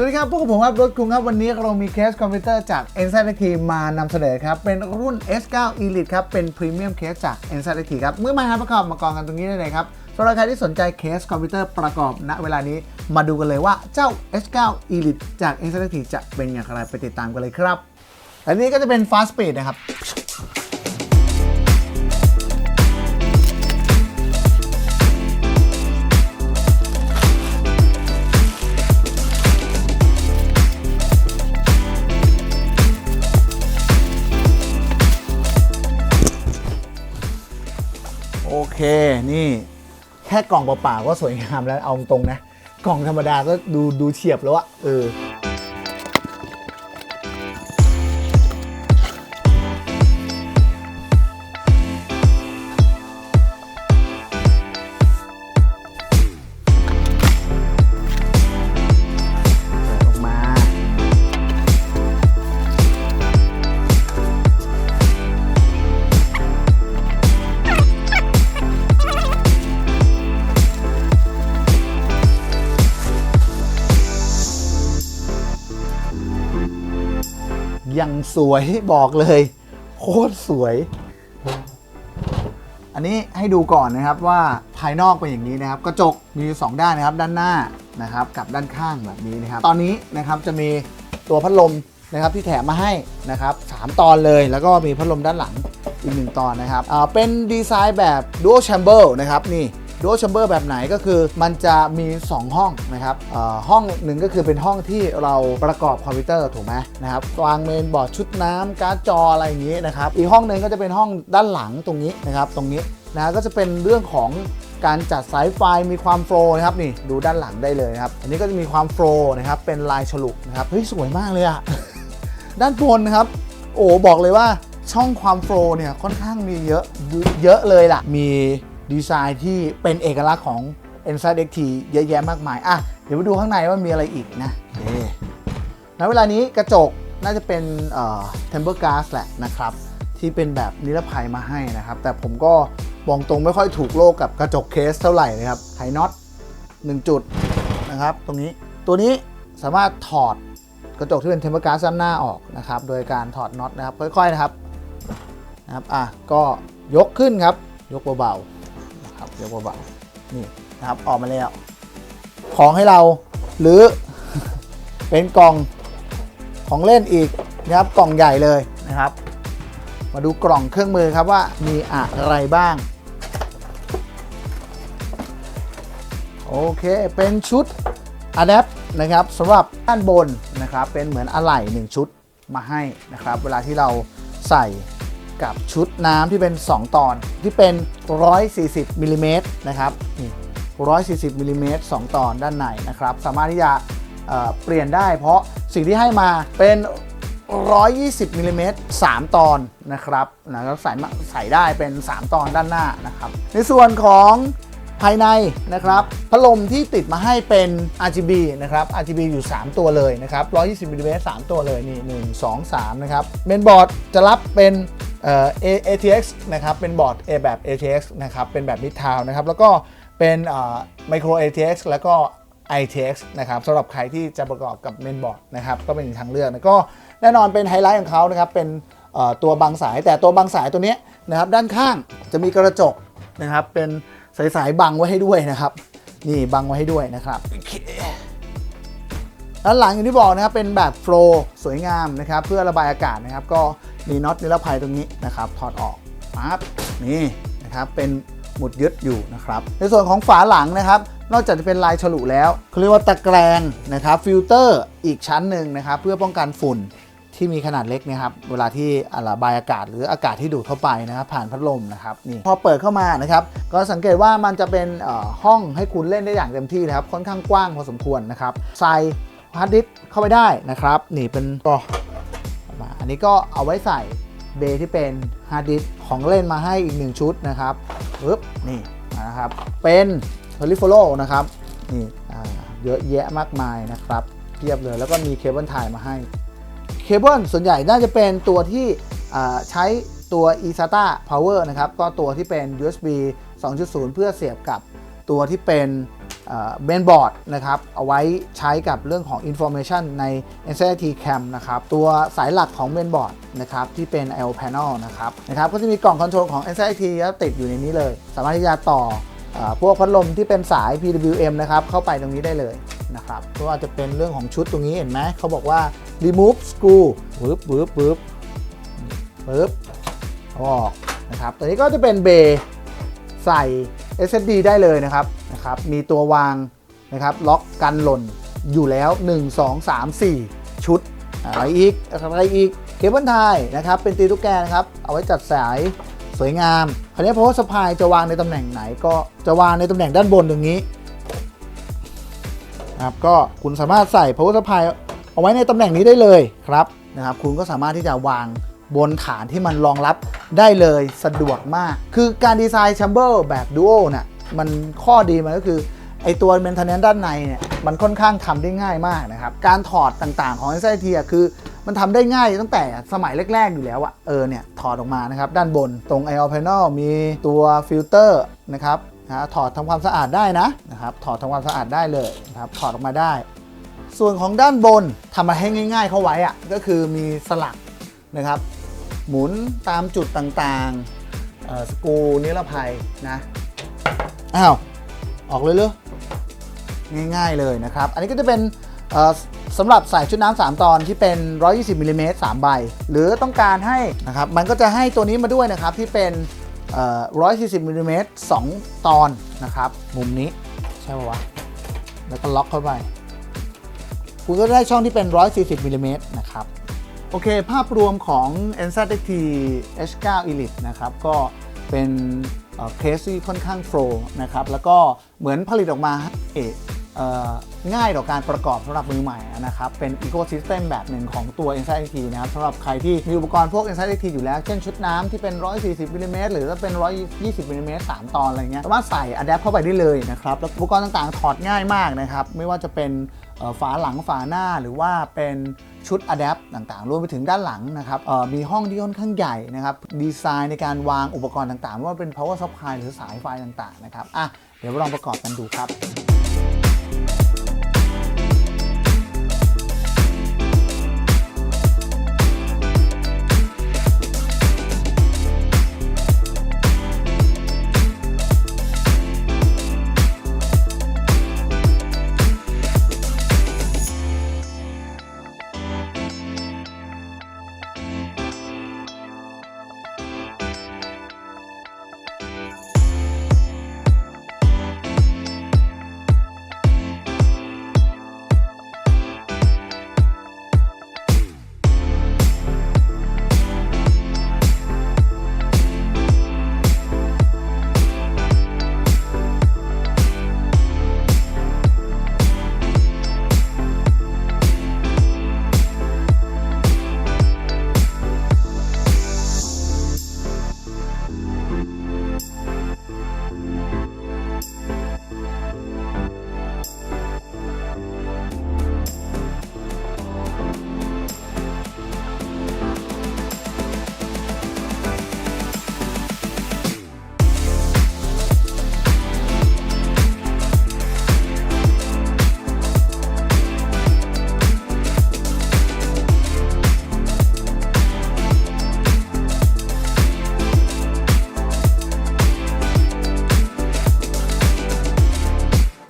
สวัสดีครับพวกผมครับรถคุงครับ วันนี้เรามีเคสคอมพิวเตอร์จาก n z t มานำเสนอครับ เป็นรุ่น S9 Elite ครับ เป็นพรีเมียมเคสจาก n z t ครับ เมื่อมาหาประกอบมากองกันตรงนี้ได้เลยครับสำหรับใครที่สนใจเคสคอมพิวเตอร์ประกอบณเวลานี้มาดูกันเลยว่าเจ้า S9 Elite จาก n z t จะเป็นอย่างไรไปติดตามกันเลยครับ อันนี้ก็จะเป็น Fast Speed นะครับ เคนี่ แค่กล่องเปล่าๆก็สวยงามแล้วเอาตรงนะ กล่องธรรมดาก็ดูดูเฉียบแล้วอะเออ สวยบอกเลย โคตรสวย อันนี้ให้ดูก่อนนะครับว่าภายนอกเป็นอย่างนี้นะครับ กระจกมีสองด้านนะครับ ด้านหน้านะครับ กับด้านข้างแบบนี้นะครับ ตอนนี้นะครับจะมีตัวพัดลมนะครับที่แถมมาให้นะครับสามตอนเลยแล้วก็มีพัดลมด้านหลังอีกหนึ่งตอนนะครับอ่าเป็นดีไซน์แบบ dual chamber นะครับนี่ dual chamber แบบไหนก็คือมันจะมี 2 ห้องนะครับห้องหนึ่งก็คือเป็นห้องที่เราประกอบคอมพิวเตอร์ถูกไหมนะครับวางเมนบอร์ดชุดน้ำการ์ดจออะไรอย่างนี้นะครับอีกห้องหนึ่งก็จะเป็นห้องด้านหลังตรงนี้นะครับตรงนี้นะก็จะเป็นเรื่องของการจัดสายไฟมีความโฟล์นะครับนี่ดูด้านหลังได้เลยครับอันนี้ก็จะมีความโฟล์นะครับเป็นลายฉลุนะครับเฮ้ยสวยมากเลยอะด้านบนนะครับ โอ้บอกเลยว่าช่องความโฟล์เนี่ยค่อนข้างมีเยอะเยอะเลยล่ะ มี ดีไซน์ที่เป็นเอกลักษณ์ของ e n s i d e XT เยอะแยะมากมาย อะ เดี๋ยวไปดูข้างในว่ามีอะไรอีกนะนี่ณเวลานี้กระจกน่าจะเป็นเอ่อ temper glass แหละนะครับ ที่เป็นแบบนิรภัยมาให้นะครับ แต่ผมก็บอกตรงไม่ค่อยถูกโลกกับกระจกเคสเท่าไหร่นะครับไฮน็อต1จุดนะครับ ตรงนี้ตัวนี้สามารถถอดกระจกที่เป็นเทมเปอร์การ์ด้านหน้าออกนะครับ โดยการถอดน็อตนะครับ ค่อยๆนะครับนะครับ อะ ก็ยกขึ้นครับ ยกเบาๆ ครับยกเบาๆนี่นะครับออกมาแล้ว ของให้เราหรือ เป็นกล่องของเล่นอีกนะครับกล่องใหญ่เลยนะครับ มาดูกล่องเครื่องมือครับว่ามีอะไรบ้าง โอเคเป็นชุด Adapt นะครับสำหรับด้านบนนะครับเป็นเหมือนอะไหล่1ชุดมาให้นะครับ เวลาที่เราใส่ กับชุดน้ำที่เป็น 2 ตอนที่เป็น 140มิลลิเมตรนะครับนี่140มิลลิเมตร2ตอนด้านในนะครับ สามารถที่จะเเปลี่ยนได้เพราะสิ่งที่ให้มาเป็น 120มิลลิเมตร3ตอนนะครับนะครับใส่ใส่ได้เป็น 3 ตอนด้านหน้านะครับ ในส่วนของภายในนะครับพัดลมที่ติดมาให้เป็น RGB นะครับ RGB อยู่ 3 ตัวเลยนะครับ 120มิลลิเมตร3ตัวเลยนี่ 1 2 3 นะครับ เมนบอร์ดจะรับเป็น เอ่อ ATX นะครับเป็นบอร์ด A แบบ ATX นะครับเป็นแบบมิดทาวนะครับแล้วก็เป็นเอ่อ Micro ATX แล้วก็ ITX นะครับสำหรับใครที่จะประกอบกับเมนบอร์ดนะครับก็เป็นทางเลือกแล้วก็แน่นอนเป็นไฮไลท์ของเขานะครับเป็นเอ่อตัวบังสายแต่ตัวบังสายตัวนี้นะครับด้านข้างจะมีกระจกนะครับเป็นสายสายๆบังไว้ให้ด้วยนะครับ นี่บังไว้ให้ด้วยนะครับ โอเคด้านหลังอย่างที่บอกนะครับเป็นแบบโฟล์สวยงามนะครับเพื่อระบายอากาศนะครับก็มีน็อตนิรภัยตรงนี้นะครับถอดออกปั๊บนี่นะครับเป็นหมุดยึดอยู่นะครับในส่วนของฝาหลังนะครับ นอกจากจะเป็นลายฉลุแล้วเขาเรียกว่าตะแกรงนะครับฟิลเตอร์อีกชั้นหนึ่งนะครับเพื่อป้องกันฝุ่นที่มีขนาดเล็กนะครับเวลาที่อระบายอากาศหรืออากาศที่ดูดเข้าไปนะครับผ่านพัดลมนะครับนี่พอเปิดเข้ามานะครับก็สังเกตว่ามันจะเป็นห้องให้คุณเล่นได้อย่างเต็มที่นะครับค่อนข้างกว้างพอสมควรนะครับใส ฮาร์ดดิสก์เข้าไปได้นะครับนี่เป็นก็มาอันนี้ก็เอาไว้ใส่เบที่เป็นฮาร์ดดิสก์ของเล่นมาให้อีกหนึ่งชุดนะครับปึ๊บนี่นะครับเป็นเ e ลิโฟโลนะครับนี่เยอะแยะมากมายนะครับเทียบเลยแล้วก็มีเคเบิลไทยมาให้เคเบิลส่วนใหญ่น่าจะเป็นตัวที่ใช้ตัว eSATA Power นะครับ ก็ตัวที่เป็น USB 2.0 เพื่อเสียบกับตัวที่เป็น เบนบอร์ดนะครับเอาไว้ใช้กับเรื่องของ Information ใน NCT Cam นะครับตัวสายหลักของเบนบอร์ดนะครับที่เป็น L panel นะครับนะครับก็จะมีกล่องคอนโทรลของ NCT ครับติดอยู่ในนี้เลย สามารถที่จะต่ออพวกพัดลมที่เป็นสาย PWM นะครับเข้าไปตรงนี้ได้เลยนะครับก็อาจจะเป็นเรื่องของชุดตรงนี้เห็นไหมเขาบอกว่า remove screw ปึ๊บปึ๊บปึ๊บปึ๊บเอาออกนะครับตัวนี้ก็จะเป็นเบย์ใส่ SSD ได้เลยนะครับ นะครับมีตัววางนะครับล็อกกันหล่นอยู่แล้ว 1 2 3 4 ชุดอะไรอีกอะไรอีกเคเบิลไทยนะครับเป็นตีตุ๊กแกนะครับเอาไว้จัดสายสวยงามคราวนี้เพราะว่าสปายจะวางในตำแหน่งไหนก็จะวางในตำแหน่งด้านบนตรงนี้นะครับก็คุณสามารถใส่ power supply เอาไว้ในตำแหน่งนี้ได้เลยครับนะครับ คุณก็สามารถที่จะวางบนฐานที่มันรองรับได้เลยสะดวกมาก คือการดีไซน์แชมเบอร์แบบ Duo เนี่ย มันข้อดีมันก็คือไอตัว maintenance ด้านในเนี่ยมันค่อนข้างทำได้ง่ายมากนะครับ การถอดต่างๆ ของ s i t อะคือมันทำได้ง่ายตั้งแต่สมัยแรก ๆ อยู่แล้วอะเออเนี่ยถอดออกมานะครับ ด้านบนตรง IO panel มีตัวฟิลเตอร์นะครับนะถอดทำความสะอาดได้นะนะครับถอดทำความสะอาดได้เลยนะครับถอดออกมาได้ ส่วนของด้านบนทำมาให้ง่าย ๆ เข้าไว้อะก็คือมีสลักนะครับ หมุนตามจุดต่างๆสกรูนิรภัยนะ อ้าว ออกเลยเหรอง่ายๆเลยนะครับ อันนี้ก็จะเป็นสำหรับใส่ชุดน้ำ3ตอนที่เป็น 120มิลลิเมตร3ใบ หรือต้องการให้นะครับ มันก็จะให้ตัวนี้มาด้วยนะครับที่เป็น 140มิลลิเมตร2ตอนนะครับ มุมนี้ใช่ปะวะ แล้วก็ล็อกเข้าไป คุณก็ได้ช่องที่เป็น 140มิลลิเมตรนะครับ โอเค ภาพรวมของ NZXT H9 Elite นะครับ ก็เป็น เคสที่ค่อนข้างโฟลนะครับแล้วก็เหมือนผลิตออกมาให้เอ่อ ง่ายต่อการประกอบสำหรับมือใหม่นะครับ เป็น Ecosystem แบบหนึ่งของตัว NZXT นะครับสำหรับใครที่มีอุปกรณ์พวก NZXT อยู่แล้ว เช่นชุดน้ำที่เป็น 140มิลลิเมตรหรือถ้าเป็น 120มิลลิเมตร3ตอนอะไรเงี้ยสามารถใส่ Adapt เข้าไปได้เลยนะครับ แล้วอุปกรณ์ต่างๆ ถอดง่ายมากนะครับ ไม่ว่าจะเป็นฝาหลังฝาหน้าหรือว่าเป็นชุด Adapt ต่างๆ รวมไปถึงด้านหลังนะครับมีห้องที่ค่อนข้างใหญ่นะครับ ดีไซน์ในการวางอุปกรณ์ต่างๆไม่ว่าเป็น power supply หรือสายไฟต่างๆ นะครับ อะ เดี๋ยวลองประกอบกันดูครับ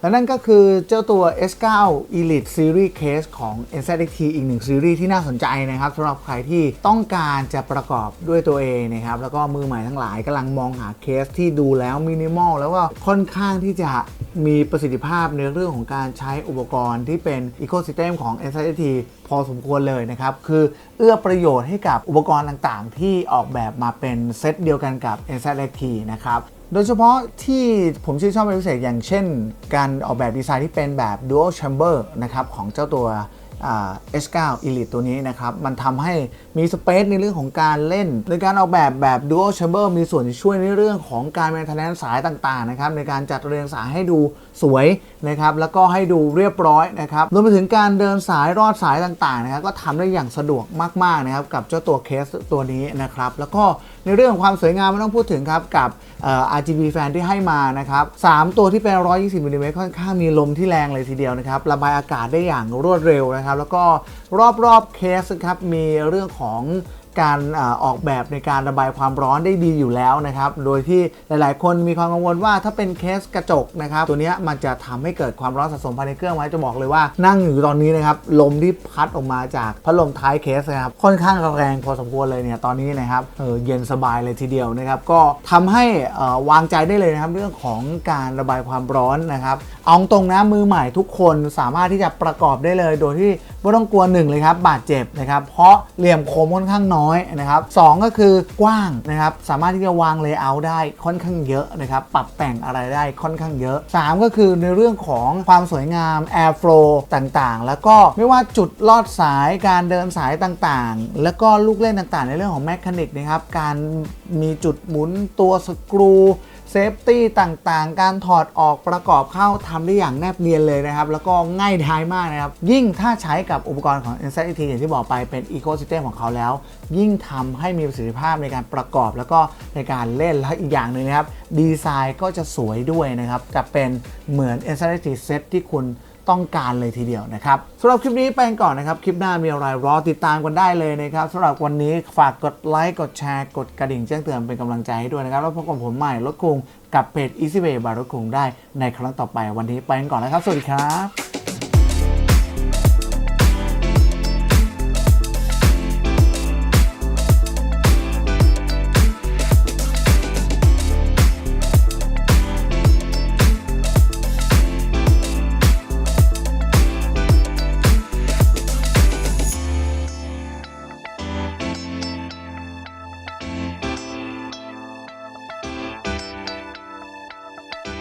และนั่นก็คือเจ้าตัว S9 Elite Series Case ของ NZXT อีกหนึ่งซีรีส์ที่น่าสนใจนะครับสำหรับใครที่ต้องการจะประกอบด้วยตัวเองนะครับ แล้วก็มือใหม่ทั้งหลายกำลังมองหาเคสที่ดูแล้วมินิมอลแล้วก็ค่อนข้างที่จะมีประสิทธิภาพในเรื่องของการใช้อุปกรณ์ที่เป็น Ecosystem ของ NZXT พอสมควรเลยนะครับ คือเอื้อประโยชน์ให้กับอุปกรณ์ต่างๆ ที่ออกแบบมาเป็นเซตเดียวกันกับ NZXT นะครับ โดยเฉพาะที่ผมชื่นชอบเป็นพิเศษอย่างเช่น การออกแบบดีไซน์ที่เป็นแบบ dual chamber นะครับของเจ้าตัว S9 Elite ตัวนี้นะครับ มันทำให้มีสเปซในเรื่องของการเล่นในการออกแบบแบบ dual chamber มีส่วนช่วยในเรื่องของการ maintenance สายต่างๆนะครับในการจัดเรียงสายให้ดูสวยนะครับ แล้วก็ให้ดูเรียบร้อยนะครับ รวมไปถึงการเดินสายรอดสายต่างๆนะครับ ก็ทำได้อย่างสะดวกมากๆนะครับ กับเจ้าตัวเคสตัวนี้นะครับ แล้วก็ ในเรื่องของความสวยงามไม่ต้องพูดถึงครับ กับ RGB fan ที่ให้มานะครับ 3 ตัวที่เป็น 120มิลลิเมตรค่อนข้างมีลมที่แรงเลยทีเดียวนะครับ ระบายอากาศได้อย่างรวดเร็วนะครับ แล้วก็รอบๆเคสครับมีเรื่องของการออกแบบในการระบายความร้อนได้ดีอยู่แล้วนะครับ โดยที่หลาย ๆ คนมีความกังวลว่าถ้าเป็นเคสกระจกนะครับ ตัวนี้มันจะทำให้เกิดความร้อนสะสมภายในเครื่องไว้จะบอกเลยว่านั่งอยู่ตอนนี้นะครับลมที่พัดออกมาจากพัดลมท้ายเคสนะครับค่อนข้างแรงพอสมควรเลยเนี่ยตอนนี้นะครับเออเย็นสบายเลยทีเดียวนะครับก็ทำให้อ่อวางใจได้เลยนะครับเรื่องของการระบายความร้อนนะครับเอาตรงนะมือใหม่ทุกคนสามารถที่จะประกอบได้เลย โดยที่ไม่ต้องกลัวหนึ่งเลยครับบาดเจ็บนะครับเพราะเหลี่ยมคมค่อนข้างน้อยนะครับสองก็คือกว้างนะครับสามารถที่จะวางเลเยอร์ได้ค่อนข้างเยอะนะครับปรับแต่งอะไรได้ค่อนข้างเยอะ 3 ก็คือในเรื่องของความสวยงาม air flow ต่างๆ แล้วก็ไม่ว่าจุดลอดสายการเดินสายต่างๆ แล้วก็ลูกเล่นต่างๆ ในเรื่องของแมคานิกนะครับการมีจุดหมุนตัวสกรู เซฟตี้ต่างๆ การถอดออกประกอบเข้าทำได้อย่างแนบเนียนเลยนะครับ แล้วก็ง่ายดายมากนะครับ ยิ่งถ้าใช้กับอุปกรณ์ของ n s i t อย่างที่บอกไปเป็น Ecosystem ของเขาแล้ว ยิ่งทำให้มีประสิทธิภาพในการประกอบแล้วก็ในการเล่นแล้วอีกอย่างหนึ่งนะครับ ดีไซน์ก็จะสวยด้วยนะครับจะเป็นเหมือน n s i t Set ที่คุณ ต้องการเลยทีเดียวนะครับสำหรับคลิปนี้ไปกันก่อนนะครับ คลิปหน้ามีอะไรรอติดตามกันได้เลยนะครับสำหรับวันนี้ฝากกดไลค์กดแชร์กดกระดิ่งแจ้งเตือนเป็นกำลังใจให้ด้วยนะครับแล้วพบกับผมใหม่รถคุงกับเพจ Easy Way บารถคุงได้ในครั้งต่อไปวันนี้ไปกันก่อนนะครับ สวัสดีครับ